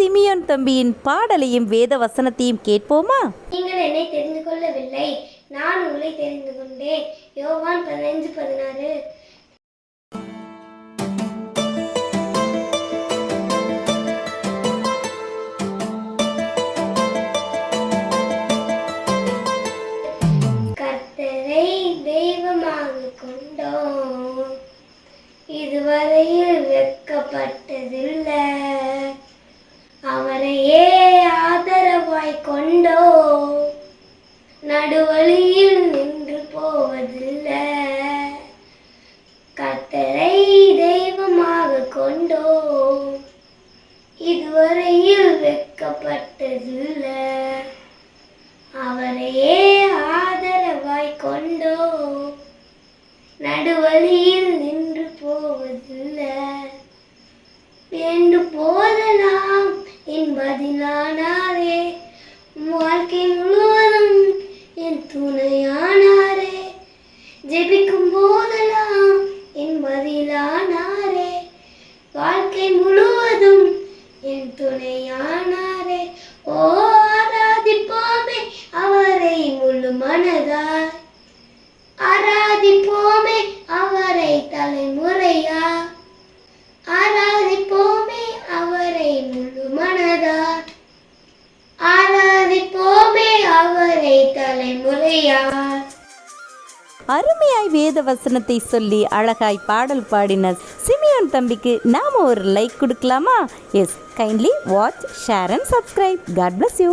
Simeon தம்பியின் பாடலையும் வேத வசனத்தையும் கேட்போமா? நீங்கள் என்னை தெரிந்து கொள்ளவில்லை. நான் உங்களை தெரிந்து கொண்டேன். யோவான் பதினைஞ்சு பதினாறு. கர்த்தரை தெய்வமாக கொண்டோம். இதுவரையில் வெட்கப்பட்டதில்லை. அவரையே ஆதரவாய் கொண்டோ? நடுவழியில் நின்று போவதில்லை. கத்தரை தெய்வமாக கொண்டோ? இதுவரையில் வெக்கப்பட்டதில்லை அவரையே ஆதரவாய் கொண்டோ? நடுவழியில் நின்று போவதில்லை. வேண்டும் போ என் பதிலானாரே வாழ்க்கை முழுவதும் என் துணையானாரே. ஜெபிக்கும் போதெல்லாம் என் பதிலானாரே வாழ்க்கை முழுவதும் என் துணையானாரே. ஓ தலைமுறையார் அருமையாய் வேத வசனத்தை சொல்லி அழகாய் பாடல் பாடின சிமியான் தம்பிக்கு நாம ஒரு லைக் கொடுக்கலாமா? Yes kindly watch share and subscribe God bless you